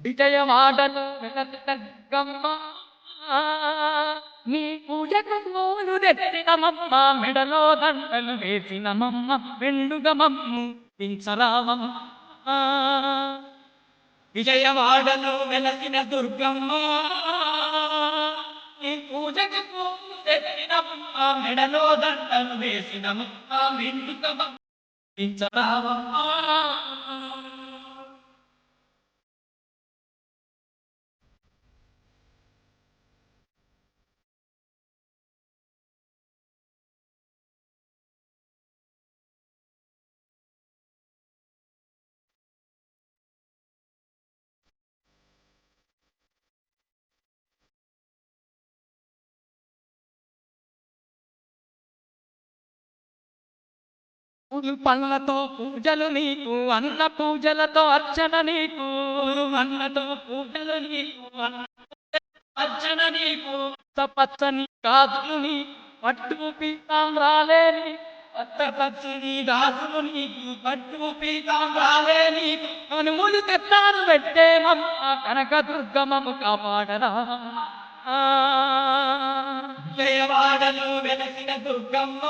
విజయవాడలో వెలగమ్మ నీ పూజకు పూలు తెచ్చినమమ్మ మెడలో దండలు వేసినమమ్మ వెండుగమమ్ము పించరామమ్మ విజయవాడను వెలసిన దుర్గమ్మ. ఈ పూజకు పూలు తెచ్చినమమ్మ మెడలో దండలు వేసినమమ్మ వెండుగమమ్మ పించరామమ్మ పూలు పూజలు నీకు అన్న పూజలతో అర్చన నీకు. అన్నతో పూజలు నీకు అర్చన నీకు. పచ్చని కాదులు నీ పట్టు పీతాంబ్రాలే నీ పచ్చ పచ్చని గాజులు నీకు పట్టు పీతాంబ్రాలే నీకు. అనుములు కట్టాలు పెట్టేమమ్మ కనక దుర్గమము కాపాడరా. జయవాడలు వెలసిన దుర్గమ్మ.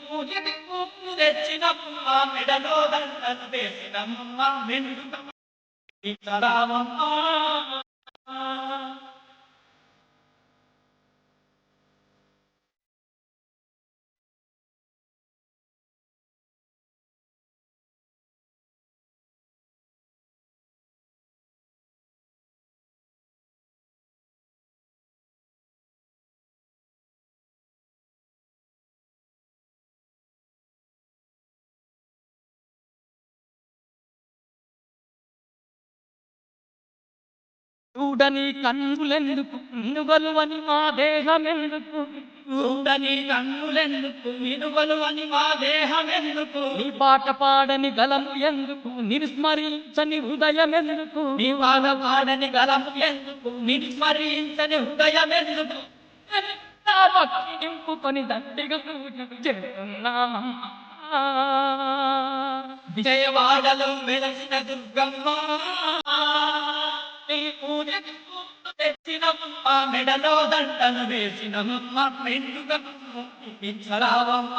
పూజకి పూలు తెచ్చినమ్మ మెడలో దండలు వేసినమ్మ మెండుగమ్మ చూడని కన్నులెందుకు? మినుగలువని మా దేహమెందుకు? చూడని కన్నులెందుకు? మినుగలువని మా దేహమెందుకు? నీ పాట పాడని గలము ఎందుకు? నిర్స్మరించని హృదయం ఎందుకు నీ పాట పాడని గలము ఎందుకు? నిర్స్మరించని హృదయం ఎందుకు నా భక్తి నింపుకొని దండిగా. విజయవాడలో వెలసిన దుర్గమ్మ. నీ పూజకు పూలు మెడలో దండలు వేసినమ్మ మెండుగమ్మ ఇచ్చరావమ్మ